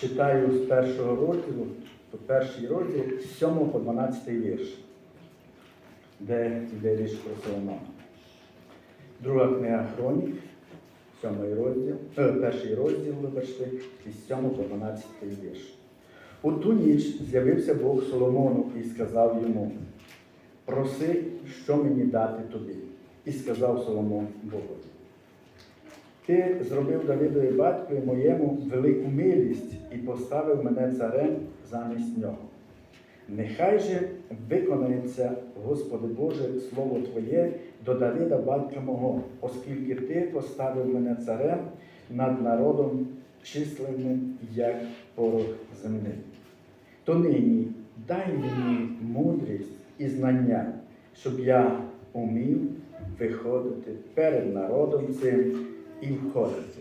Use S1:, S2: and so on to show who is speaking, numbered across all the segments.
S1: читаю з першого розділу, то перший розділ з 7 по 12 вірш, де йде річ про Соломона. Друга книга Хронік, сьомий розділ, е, перший розділ, вибачте, із 7 по 12 вірш. У ту ніч з'явився Бог Соломону і сказав йому: Проси, що мені дати тобі. І сказав Соломон Богові. Ти зробив Давидові батькові моєму велику милість і поставив мене царем замість нього. Нехай же виконається, Господи Боже, Слово Твоє до Давида, батька мого, оскільки Ти поставив мене царем над народом численним, як порох земний. То нині дай мені мудрість і знання, щоб я умів виходити перед народом цим і входити.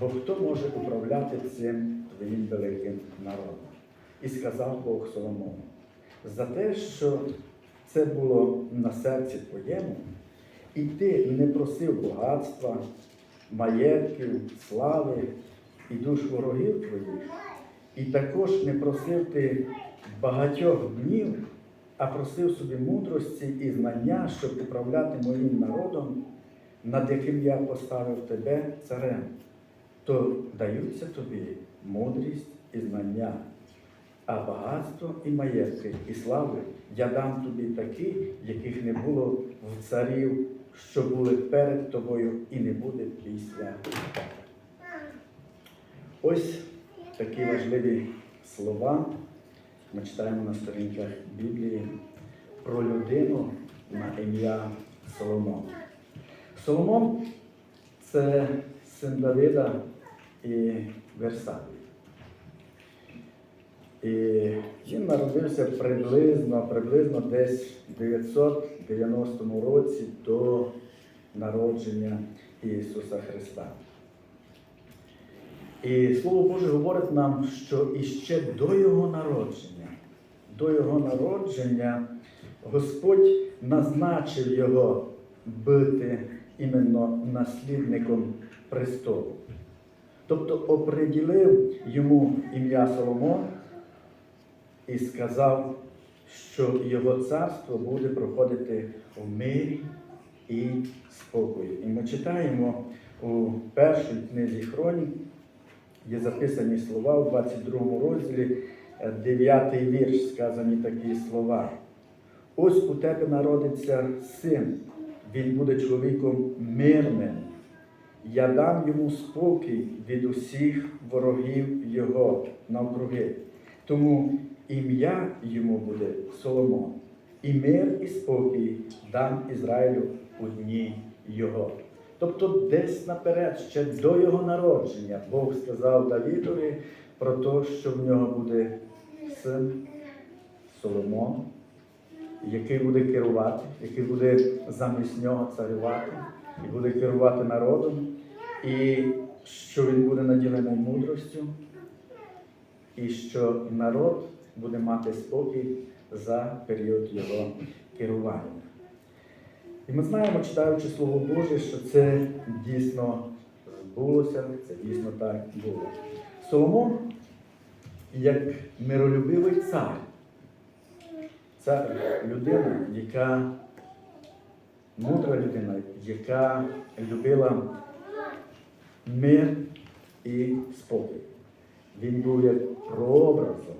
S1: Бо хто може управляти цим твоїм великим народом? І сказав Бог Соломону, за те, що це було на серці твоєму, і ти не просив багатства, маєтків, слави і душ ворогів твоїх, і також не просив ти багатьох днів, а просив собі мудрості і знання, щоб управляти моїм народом, над яким я поставив тебе царем, то даються тобі мудрість і знання, а багатство і маєтки, і слави я дам тобі такі, яких не було в царів, що були перед тобою, і не буде після. Ось такі важливі слова ми читаємо на сторінках Біблії про людину на ім'я Соломон. Соломон це син Давида і Версавії. І він народився приблизно, приблизно десь в 990 році до народження Ісуса Христа. І Слово Боже говорить нам, що іще до Його народження, до Його народження Господь назначив його бути іменно наслідником престолу. Тобто оприділив йому ім'я Соломон і сказав, що його царство буде проходити в мирі і спокої. І ми читаємо у першій книзі Хронік, є записані слова у 22 розділі, 9 вірш, сказані такі слова. Ось у тебе народиться син, він буде чоловіком мирним. Я дам йому спокій від усіх ворогів його навкруги. Тому ім'я йому буде Соломон. І мир, і спокій дам Ізраїлю у дні його. Тобто десь наперед, ще до його народження, Бог сказав Давідові про те, що в нього буде син Соломон, який буде керувати, який буде замість нього царювати, і буде керувати народом, і що він буде наділений мудростю, і що народ буде мати спокій за період його керування. І ми знаємо, читаючи Слово Боже, що це дійсно збулося, це дійсно так було. Соломон, як миролюбивий цар, це людина, яка мудра людина, яка любила мир і спокій. Він був як прообразом,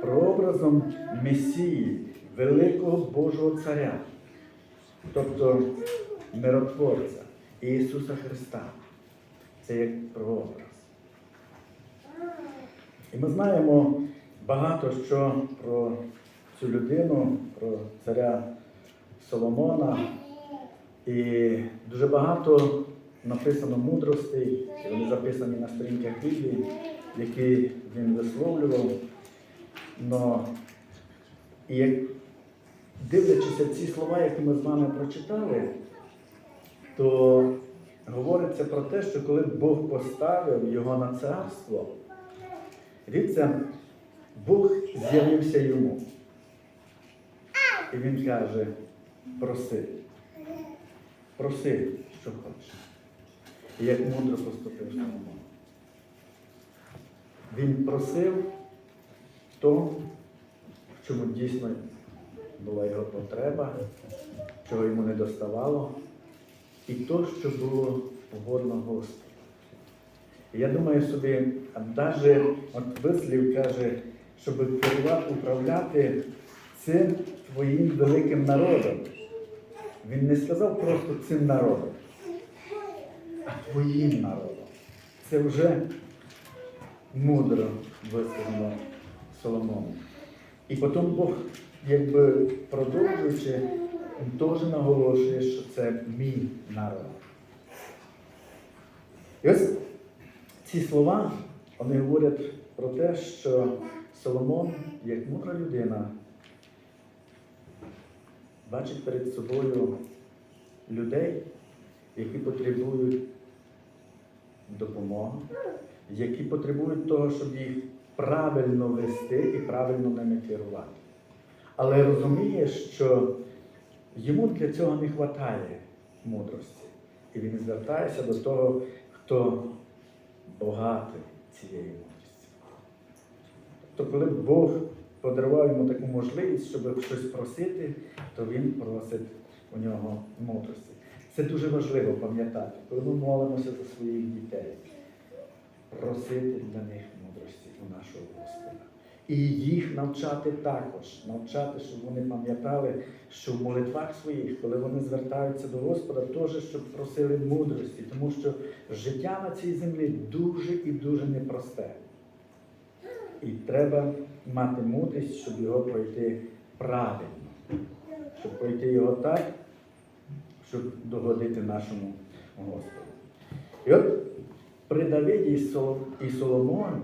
S1: прообразом Месії, великого Божого Царя, тобто миротворця Ісуса Христа. Це як прообраз. І ми знаємо багато що про цю людину, про царя Соломона. І дуже багато написано мудростей, вони записані на сторінках Біблії, які він висловлював. Но, і як дивлячися ці слова, які ми з вами прочитали, то говориться про те, що коли Бог поставив його на царство, дивіться, Бог з'явився йому. І він каже, проси, проси, що хочеш. І як мудро поступив Соломон. він просив то, в чому дійсно була його потреба, чого йому не доставало, і то, що було угодно Господу. Я думаю собі, навіть от вислів каже, щоб керувати, управляти цим твоїм великим народом. Він не сказав просто цим народом, а твоїм народом. Це вже мудро висказано Соломоном. І потім Бог, якби продовжуючи, він теж наголошує, що це мій народ. І ось ці слова вони говорять про те, що Соломон, як мудра людина, бачить перед собою людей, які потребують допомоги, які потребують того, щоб їх правильно вести і правильно ними керувати. Але розуміє, що йому для цього не вистачає мудрості. І він звертається до того, хто багатий цієї мудрості. Тобто, коли Бог подарував йому таку можливість, щоб щось просити, то він просить у нього мудрості. Це дуже важливо пам'ятати, коли ми молимося за своїх дітей, просити для них мудрості у нашого Господа. І їх навчати також, навчати, щоб вони пам'ятали, що в молитвах своїх, коли вони звертаються до Господа, теж щоб просили мудрості, тому що життя на цій землі дуже і дуже непросте. І треба мати мудрість, щоб його пройти правильно, щоб пройти його так, щоб догодити нашому Господу. І от при Давиді і Соломоні,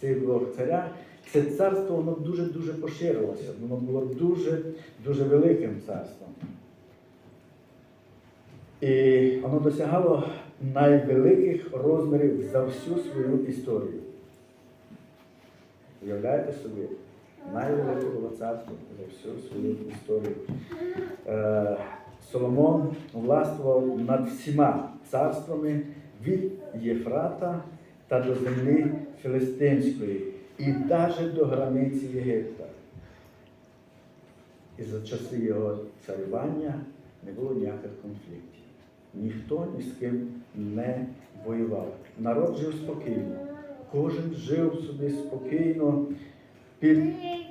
S1: цих двох царях, це царство воно дуже-дуже поширилося, воно було дуже, дуже великим царством. І воно досягало найвеликих розмірів за всю свою історію. Уявляєте собі, найвелике було царство за всю свою історію. Е, Соломон властвував над всіма царствами від Єфрата та до землі Філистимської і навіть до границі Єгипта. І за часи його царювання не було ніяких конфліктів. Ніхто ні з ким не воював. Народ жив спокійно. Кожен жив собі спокійно під,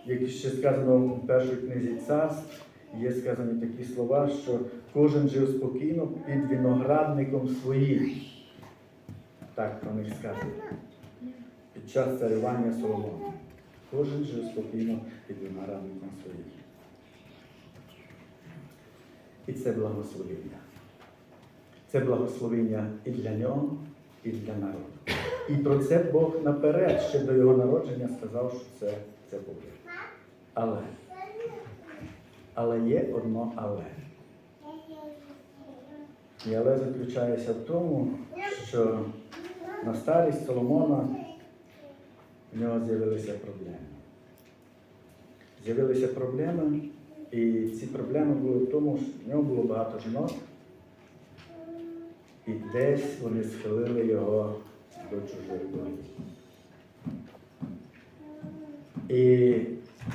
S1: як ще сказано у першій книзі царств, є сказані такі слова, що кожен жив спокійно під виноградником своїм. Так про них сказано. Під час царювання Соломона. Кожен жив спокійно під виноградником своїм. І це благословення. Це благословення і для нього, і для народу. І про це Бог наперед ще до його народження сказав, що це, це буде. Але, але є одно але. І але заключається в тому, що на старість Соломона в нього з'явилися проблеми. З'явилися проблеми, і ці проблеми були в тому, що в нього було багато жінок, і десь вони схилили його до чужих богів. І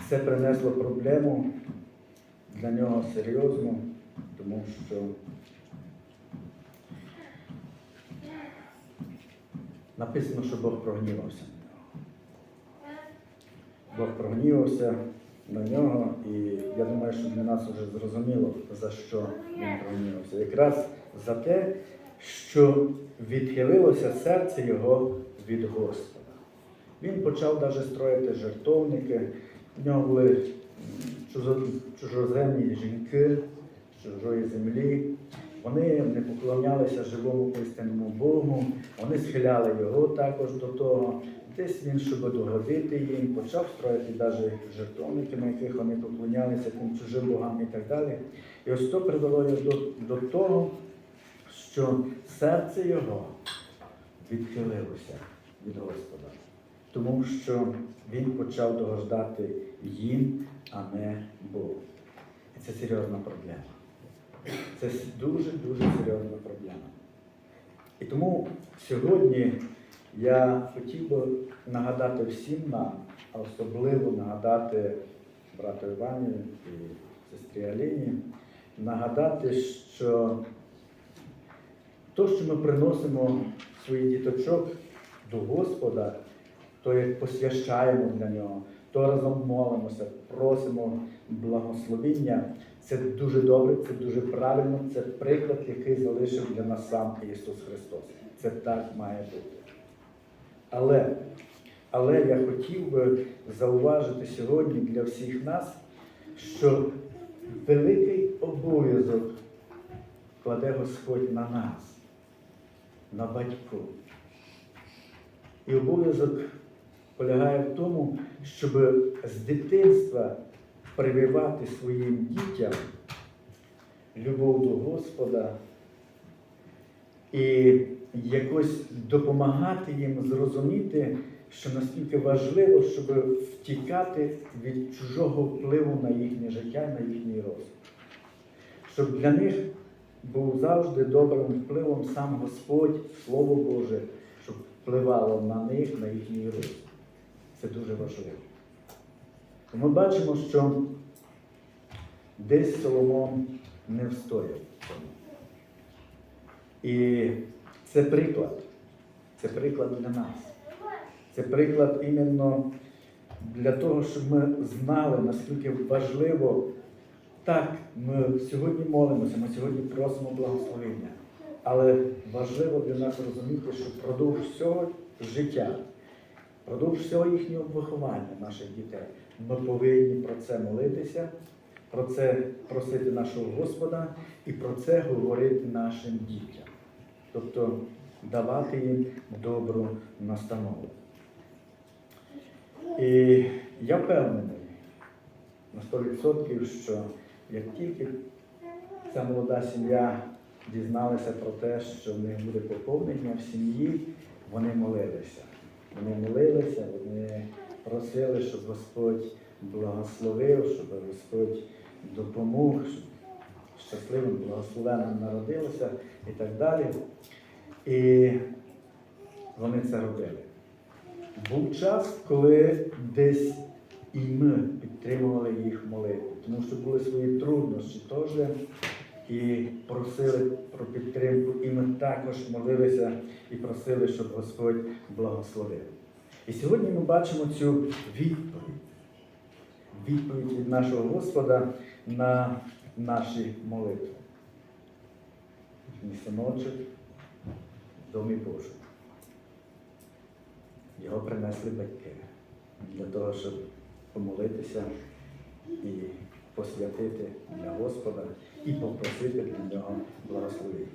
S1: це принесло проблему для нього серйозну, тому що написано, що Бог прогнівався на нього. Бог прогнівався на нього, і я думаю, що для нас вже зрозуміло, за що він прогнівався. Якраз за те, що відхилилося серце його від Господа. Він почав навіть строїти жертовники, в нього були чужоземні жінки з чужої землі. Вони не поклонялися живому істинному Богу, вони схиляли його також до того. Десь він, щоб догодити їм, почав строїти навіть жертовники, на яких вони поклонялися чужим богам і так далі. І ось то привело його до, до того, що серце його відхилилося від Господа, тому що він почав догождати їм, а не Богу. І це серйозна проблема. Це дуже-дуже серйозна проблема. І тому сьогодні я хотів би нагадати всім нам, а особливо нагадати брату Івані і сестрі Аліні, нагадати, що то, що ми приносимо своїх діточок до Господа, то як посвящаємо для нього, то разом молимося, просимо благословіння. Це дуже добре, це дуже правильно, це приклад, який залишив для нас сам Ісус Христос. Це так має бути. Але, але я хотів би зауважити сьогодні для всіх нас, що великий обов'язок кладе Господь на нас, на батьку. І обов'язок полягає в тому, щоб з дитинства прививати своїм дітям любов до Господа і якось допомагати їм зрозуміти, що наскільки важливо, щоб втікати від чужого впливу на їхнє життя, на їхній розвиток. Щоб для них був завжди добрим впливом сам Господь, Слово Боже, щоб впливало на них, на їхній розвиток. Це дуже важливо. Ми бачимо, що десь Соломон не встояв. І це приклад. Це приклад для нас. Це приклад іменно для того, щоб ми знали, наскільки важливо. Так, ми сьогодні молимося, ми сьогодні просимо благословення. Але важливо для нас розуміти, що впродовж всього життя, впродовж всього їхнього виховання наших дітей, ми повинні про це молитися, про це просити нашого Господа і про це говорити нашим дітям. Тобто давати їм добру настанову. І я впевнений на 100%, що як тільки ця молода сім'я дізналася про те, що в них буде поповнення в сім'ї, вони молилися. Вони молилися, вони просили, щоб Господь благословив, щоб Господь допомог, щоб щасливим, благословенним народилося і так далі. І вони це робили. Був час, коли десь і ми підтримували їх молитву, тому що були свої труднощі теж і просили про підтримку, і ми також молилися і просили, щоб Господь благословив. І сьогодні ми бачимо цю відповідь, відповідь від нашого Господа на наші молитви. Мій синочок в домі Божому. Його принесли батьки для того, щоб помолитися і посвятити для Господа і попросити для нього благословення.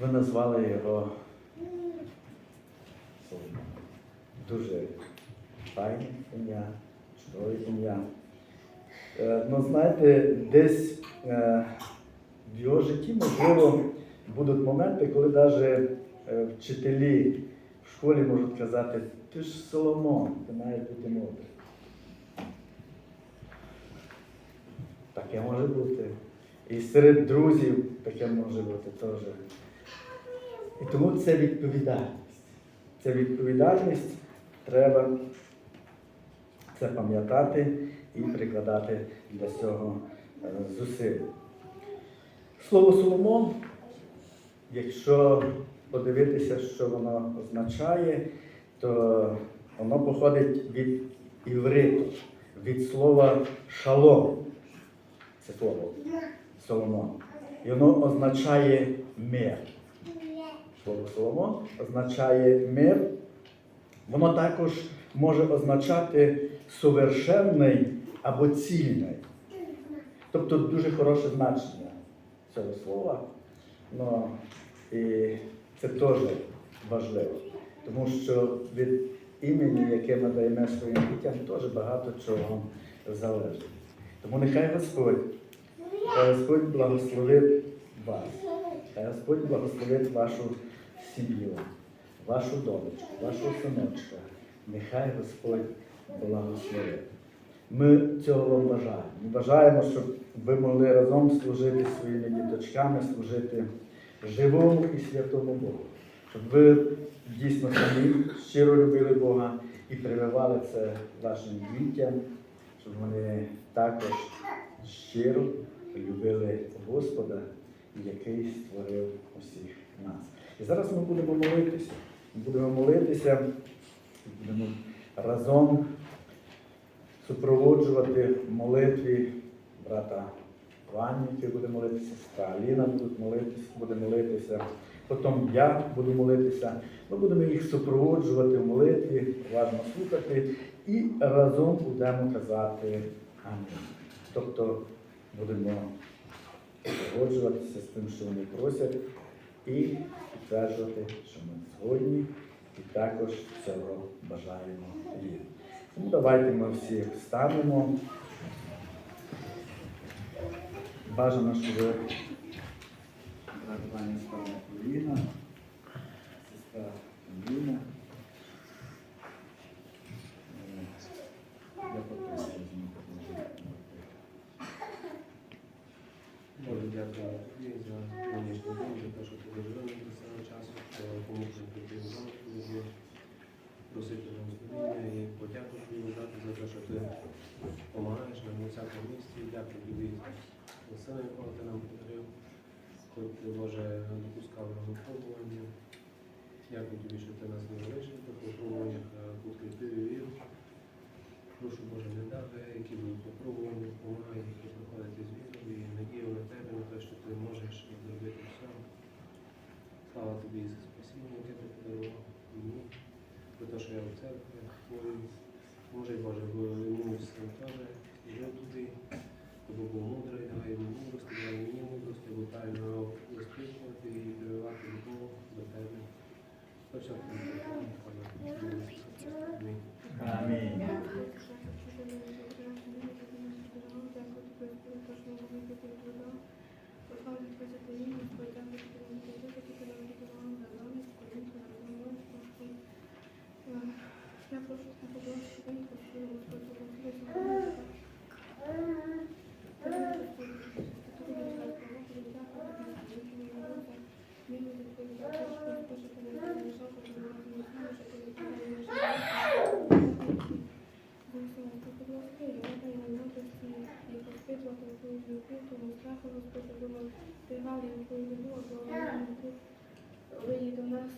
S1: Ви назвали його Дуже файне ім'я, чудове ім'я. Е, Ну, знаєте, десь е, в його житті, можливо, будуть моменти, коли навіть вчителі в школі можуть казати, ти ж Соломон, ти маєш бути мудрий. Таке може бути. І серед друзів таке може бути теж. І тому це відповідальність. Це відповідальність треба це пам'ятати і прикладати для цього е, зусиль. Слово Соломон, якщо подивитися, що воно означає, то воно походить від івриту, від слова шалом. Це слово Соломон. І воно означає мир. Слово Соломон означає мир. Воно також може означати совершенний або цільний. Тобто дуже хороше значення цього слова. Ну, і це теж важливо. Тому що від імені, яке ми даємо своїм дітям, теж багато чого залежить. Тому нехай Господь, Господь благословить вас, хай Господь благословить вашу сім'ю, вашу донечку, вашого синочка. Нехай Господь благословить. Ми цього вам бажаємо. Ми бажаємо, щоб ви могли разом служити своїми діточками, служити живому і святому Богу. Щоб ви дійсно самі щиро любили Бога і прививали це вашим дітям, щоб вони також щиро любили Господа, який створив усіх нас. І зараз ми будемо молитися. Ми будемо молитися, будемо разом супроводжувати молитві брата Вані, який буде молитися, сестра Аліна буде молитися, буде молитися. Потім я буду молитися. Ми будемо їх супроводжувати в молитві, уважно слухати і разом будемо казати Амінь. Тобто будемо погоджуватися з тим, що вони просять, і підтверджувати, що ми згодні і також цього бажаємо їм. Тому давайте ми всі встанемо. Бажано, щоб став на коліна, сестра Ліна. Е, Я потім.
S2: Боже, дякую за нинішній день, за те, що ти дожили до цього часу, помогли прийти в зал, просити благословення і подяку тобі дати за те, що ти допомагаєш нам у всякому місці. Дякую тобі за сина, якого ти нам подарив. Ти, Боже, допускав випробування. Дякую тобі, що ти нас не залишив в тих випробуваннях, а підкріпив. Прошу Боже, не дати, які будуть випробування, допомагай, які приходять із вірою, і надію на тебе, на те, що ти можеш зробити все. Слава тобі за спасіння, яке ти подарував мені, за те, що я в церкві. Може, Боже, бо йому сам теж жив туди, був мудрий, дай йому мудрості, дай мені мудрості, бо тайно розпитувати і прививати любов до тебе. Точно в тебе. Амінь.
S1: Амінь.
S3: Я прошу тебе, благослови, прошу, Господь, благослови, Виї до нас,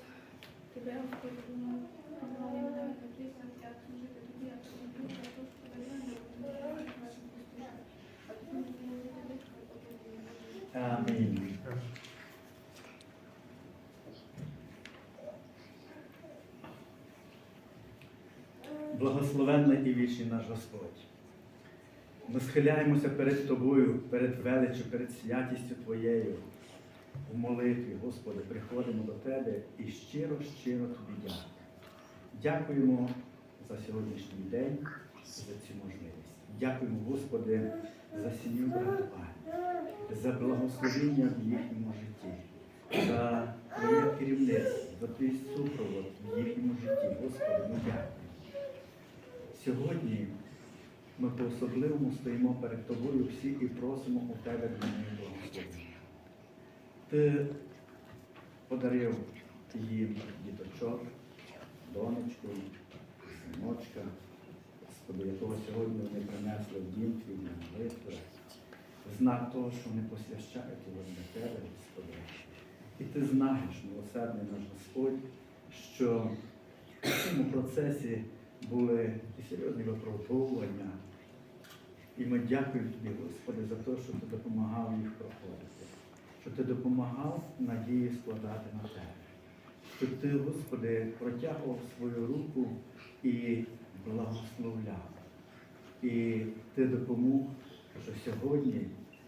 S3: тебе, Господи, думаю, помагай мене на присяг, як служити тобі, як служити, а то, що я не розумію, нашим Христом. А не
S1: Амінь. Благословенний і вічний наш Господь. Ми схиляємося перед Тобою, перед величчю, перед святістю Твоєю. У молитві, Господи, приходимо до Тебе і щиро-щиро Тобі дякуємо. Дякуємо за сьогоднішній день, за цю можливість. Дякуємо, Господи, за сім'ю братування, за благословення в їхньому житті, за Твоє керівництво, за Твій супровод в їхньому житті. Господи, ми дякуємо. Сьогодні ми по-особливому стоїмо перед Тобою всі і просимо у Тебе них благословення. Ти подарив їм діточок, донечку, синочка, Господи, якого сьогодні вони принесли в дім твій на молитви. Знак того, що вони посвящають його для Тебе, Господи. І ти знаєш, милосердний наш Господь, що в цьому процесі були і серйозні випробовування. І ми дякуємо Тобі, Господи, за те, що Ти допомагав їх проходити, що Ти допомагав надії складати на Тебе. Що Ти, Господи, протягував свою руку і благословляв. І Ти допомог, що сьогодні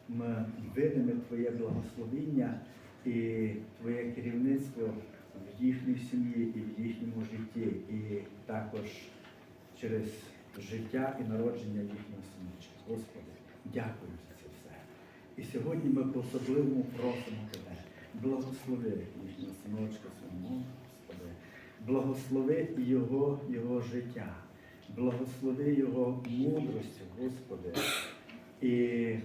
S1: ми видимо Твоє благословіння і Твоє керівництво в їхній сім'ї і в їхньому житті, і також через життя і народження їхнього синочка. Господи, дякую за це все. І сьогодні ми по-особливому просимо Тебе, благослови їхнього синочка свого, Господи, благослови його, його життя, благослови його мудростю, Господи, і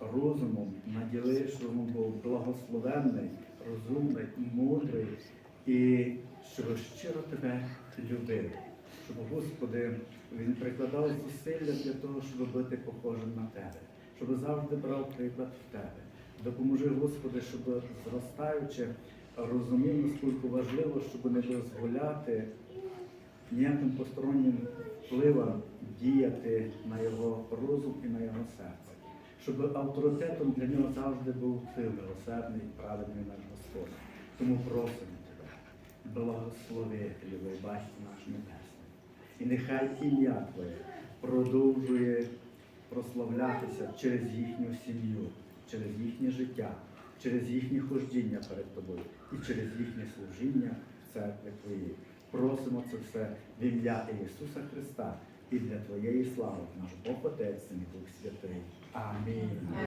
S1: розумом наділи, що йому був благословенний розумний, мудрий і щоб щиро тебе любив. Щоб, Господи, він прикладав зусилля для того, щоб бути похожим на тебе, щоб завжди брав приклад в тебе. Допоможи, Господи, щоб зростаючи, розумів, наскільки важливо, щоб не дозволяти ніяким постороннім впливам діяти на його розум і на його серце. Щоб авторитетом для нього завжди був ти, милосердний, праведний наш Господь. Тому просимо тебе, благослови, любий Батько наш Небесний. І нехай ім'я Твоє продовжує прославлятися через їхню сім'ю, через їхнє життя, через їхнє хождіння перед тобою і через їхнє служіння в церкві Твоїй. Просимо це все в ім'я Ісуса Христа і для Твоєї слави, наш Бог Отець і Дух Святий. Амінь.